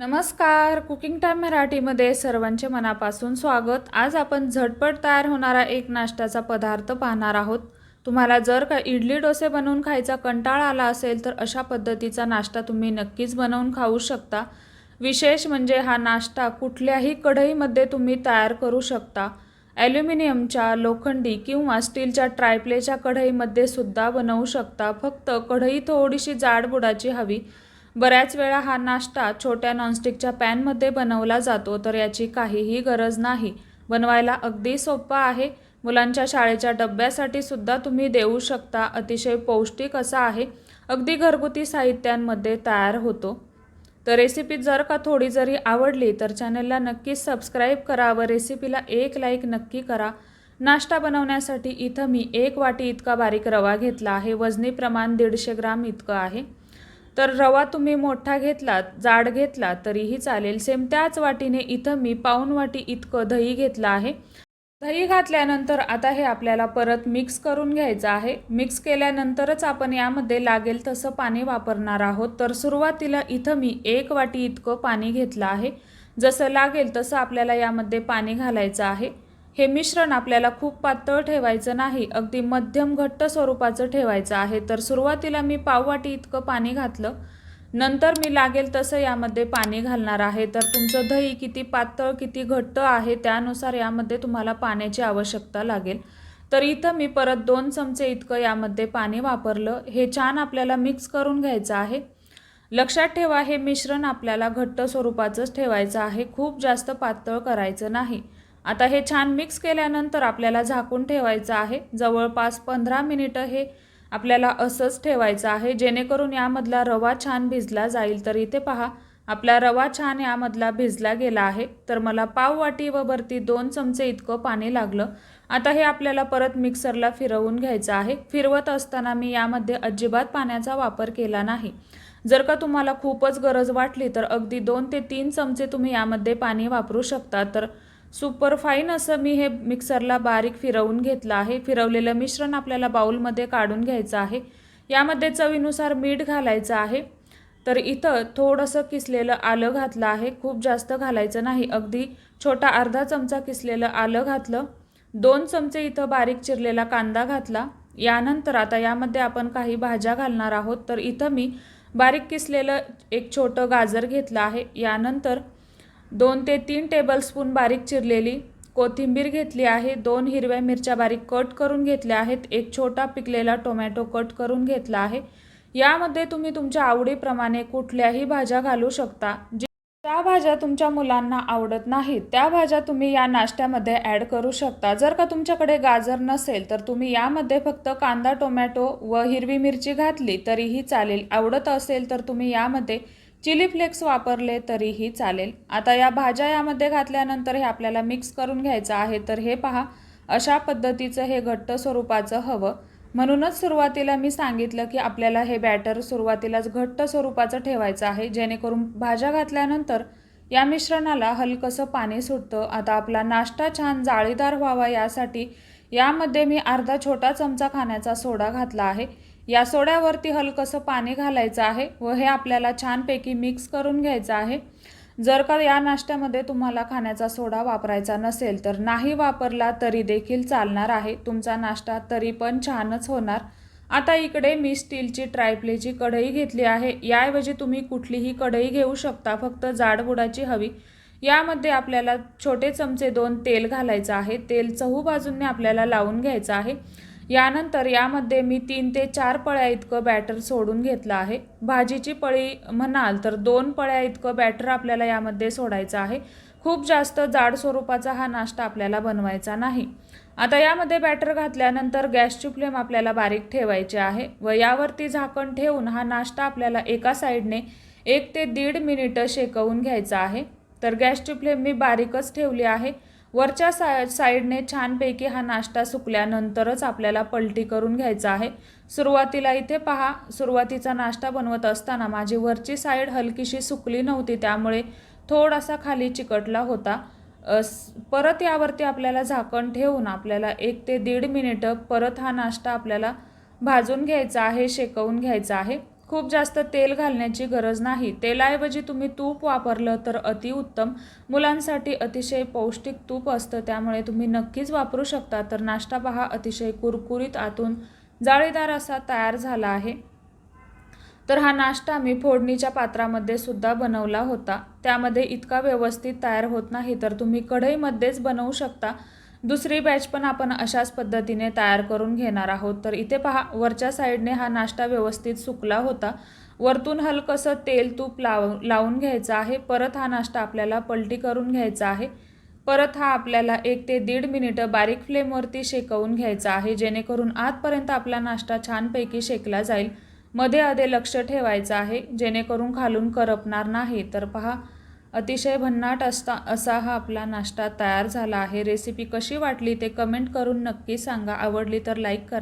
नमस्कार. Cooking time मराठीमध्ये सर्वांचे मनापासून स्वागत. आज आपण झटपट तयार होणारा एक नाश्त्याचा पदार्थ पाहणार आहोत. तुम्हाला जर का इडली डोसे बनवून खायचा कंटाळा आला असेल तर अशा पद्धतीचा नाश्ता तुम्ही नक्कीच बनवून खाऊ शकता. विशेष म्हणजे हा नाश्ता कुठल्याही कढईमध्ये तुम्ही तयार करू शकता. ॲल्युमिनियमच्या लोखंडी किंवा स्टीलच्या ट्रायप्लेच्या कढईमध्ये सुद्धा बनवू शकता. फक्त कढई थोडीशी जाडबुडाची हवी. बऱ्याच वेळा हा नाश्ता छोट्या नॉनस्टिकच्या पॅनमध्ये बनवला जातो तर याची काहीही गरज नाही. बनवायला अगदी सोपा आहे. मुलांच्या शाळेच्या डब्यासाठी सुद्धा तुम्ही देऊ शकता. अतिशय पौष्टिक असा आहे. अगदी घरगुती साहित्यांमध्ये तयार होतो. तर रेसिपी जर का थोडी जरी आवडली तर चॅनलला नक्कीच सबस्क्राईब करा व रेसिपीला एक लाईक नक्की करा. नाश्ता बनवण्यासाठी इथं मी एक वाटी इतका बारीक रवा घेतला आहे. वजनी प्रमाण दीडशे ग्राम इतकं आहे. तर रवा तुम्ही मोठा घेतलात जाड घेतला तरीही चालेल. सेम त्याच वाटीने इथं मी पाऊन वाटी इतकं दही घेतलं आहे. दही घातल्यानंतर आता हे आपल्याला परत मिक्स करून घ्यायचं आहे. मिक्स केल्यानंतरच आपण यामध्ये लागेल तसं पाणी वापरणार आहोत. तर सुरुवातीला इथं मी एक वाटी इतकं पाणी घेतलं आहे. जसं लागेल तसं आपल्याला यामध्ये पाणी घालायचं आहे. हे मिश्रण आपल्याला खूप पातळ ठेवायचं नाही अगदी मध्यम घट्ट स्वरूपाचं ठेवायचं आहे. तर सुरुवातीला मी पाववाटी इतकं पाणी घातलं. नंतर मी लागेल तसं यामध्ये पाणी घालणार आहे. तर तुमचं दही किती पातळ किती घट्ट आहे त्यानुसार यामध्ये तुम्हाला पाण्याची आवश्यकता लागेल. तर इथं मी परत दोन चमचे इतकं यामध्ये पाणी वापरलं. हे छान आपल्याला मिक्स करून घ्यायचं आहे. लक्षात ठेवा हे मिश्रण आपल्याला घट्ट स्वरूपाचंच ठेवायचं आहे. खूप जास्त पातळ करायचं नाही. आता हे छान मिक्स केल्यानंतर आपल्याला झाकून ठेवायचं आहे. जवळपास पंधरा मिनिटं हे आपल्याला असंच ठेवायचं आहे. जेणेकरून यामधला रवा छान भिजला जाईल. तर इथे पहा आपला रवा छान यामधला भिजला गेला आहे. तर मला पाव वाटी व वरती दोन चमचे इतकं पाणी लागलं. आता हे आपल्याला परत मिक्सरला फिरवून घ्यायचं आहे. फिरवत असताना मी यामध्ये अजिबात पाण्याचा वापर केला नाही. जर का तुम्हाला खूपच गरज वाटली तर अगदी दोन ते तीन चमचे तुम्ही यामध्ये पाणी वापरू शकता. तर सुपरफाईन असं मी हे मिक्सरला बारीक फिरवून घेतलं आहे. फिरवलेलं मिश्रण आपल्याला बाऊलमध्ये काढून घ्यायचं आहे. यामध्ये चवीनुसार मीठ घालायचं आहे. तर इथं थोडंसं किसलेलं आलं घातलं आहे. खूप जास्त घालायचं नाही. अगदी छोटा अर्धा चमचा किसलेलं आलं घातलं. दोन चमचे इथं बारीक चिरलेला कांदा घातला. यानंतर आता यामध्ये आपण काही भाज्या घालणार आहोत. तर इथं मी बारीक किसलेलं एक छोटं गाजर घेतलं आहे. यानंतर दोन ते तीन टेबलस्पून बारीक चिरलेली कोथिंबीर घेतली आहे. दोन हिरव्या मिरच्या बारीक कट करून घेतल्या आहेत. एक छोटा पिकलेला टोमॅटो कट करून घेतला आहे. यामध्ये तुम्ही तुमच्या आवडीप्रमाणे कुठल्याही भाज्या घालू शकता. ज्या भाज्या तुमच्या मुलांना आवडत नाहीत त्या भाज्या तुम्ही या नाश्त्यामध्ये ॲड करू शकता. जर का तुमच्याकडे गाजर नसेल तर तुम्ही यामध्ये फक्त कांदा टोमॅटो व हिरवी मिरची घातली तरीही चालेल. आवडत असेल तर तुम्ही यामध्ये चिली फ्लेक्स वापरले तरीही चालेल. आता या भाज्या यामध्ये घातल्यानंतर हे आपल्याला मिक्स करून घ्यायचं आहे तर हे पहा. अशा पद्धतीचं हे घट्ट स्वरूपाचं हवं. म्हणूनच सुरुवातीला मी सांगितलं की आपल्याला हे बॅटर सुरुवातीलाच घट्ट स्वरूपाचं ठेवायचं आहे जेणेकरून भाज्या घातल्यानंतर या मिश्रणाला हलकंसं पाणी सुटतं. आता आपला नाश्ता छान जाळीदार व्हावा यासाठी यामध्ये मी अर्धा छोटा चमचा खाण्याचा सोडा घातला आहे. या सोड्यावरती हलकंसं पाणी घालायचं आहे व हे आपल्याला छानपैकी मिक्स करून घ्यायचं आहे. जर का या नाश्त्यामध्ये तुम्हाला खाण्याचा सोडा वापरायचा नसेल तर नाही वापरला तरी देखील चालणार आहे. तुमचा नाश्ता तरी पण छानच होणार. आता इकडे मी स्टीलची ट्रायप्लेची कढई घेतली आहे. याऐवजी तुम्ही कुठलीही कढई घेऊ शकता फक्त जाडबुडाची हवी. यामध्ये आपल्याला छोटे चमचे दोन तेल घालायचं आहे. तेल चहू बाजूंनी आपल्याला लावून घ्यायचं आहे. यानंतर यामध्ये मी तीन ते चार पळ्या इतकं बॅटर सोडून घेतलं आहे. भाजीची पळी म्हणाल तर दोन पळ्या इतकं बॅटर आपल्याला यामध्ये सोडायचं आहे. खूप जास्त जाड स्वरूपाचा हा नाश्ता आपल्याला बनवायचा नाही. आता यामध्ये बॅटर घातल्यानंतर गॅसची फ्लेम आपल्याला बारीक ठेवायची आहे व यावरती झाकण ठेवून हा नाश्ता आपल्याला एका साईडने एक ते दीड मिनिटं शेकवून घ्यायचा आहे. तर गॅसची फ्लेम मी बारीकच ठेवली आहे. वरच्या सा साईडने छानपैकी हा नाश्ता सुकल्यानंतरच आपल्याला पलटी करून घ्यायचा आहे. सुरुवातीला इथे पहा सुरुवातीचा नाश्ता बनवत असताना माझी वरची साईड हलकीशी सुकली नव्हती त्यामुळे थोडासा खाली चिकटला होता. परत यावरती आपल्याला झाकण ठेवून आपल्याला एक ते दीड मिनिटं परत हा नाश्ता आपल्याला भाजून घ्यायचा आहे शेकवून घ्यायचा आहे. खूप जास्त तेल घालण्याची गरज नाही. तेलाऐवजी तुम्ही तूप वापरलं तर अतिउत्तम मुलांसाठी अतिशय पौष्टिक तूप असतं त्यामुळे तुम्ही नक्कीच वापरू शकता. तर नाश्ता पहा अतिशय कुरकुरीत आतून जाळीदार असा तयार झाला आहे. तर हा नाश्ता मी फोडणीच्या पात्रामध्ये सुद्धा बनवला होता. त्यामध्ये इतका व्यवस्थित तयार होत नाही तर तुम्ही कढईमध्येच बनवू शकता. दुसरी बॅच पण आपण अशाच पद्धतीने तयार करून घेणार आहोत. तर इथे पहा वरच्या साईडने हा नाश्ता व्यवस्थित सुकला होता. वरतून हलकंसं तेल तूप लाव लावून घ्यायचं आहे. परत हा नाश्ता आपल्याला पलटी करून घ्यायचा आहे. परत हा आपल्याला एक ते दीड मिनिटं बारीक फ्लेमवरती शेकवून घ्यायचा आहे. जेणेकरून आतपर्यंत आपला नाश्ता छानपैकी शेकला जाईल. मध्ये अधे लक्ष ठेवायचं आहे. जेणेकरून खालून करपणार नाही. तर पहा अतिशय भन्नाट असता असा हा आपला नाश्ता तयार झाला आहे. रेसिपी कशी वाटली ते कमेंट करून नक्की सांगा. आवडली तर लाईक करा.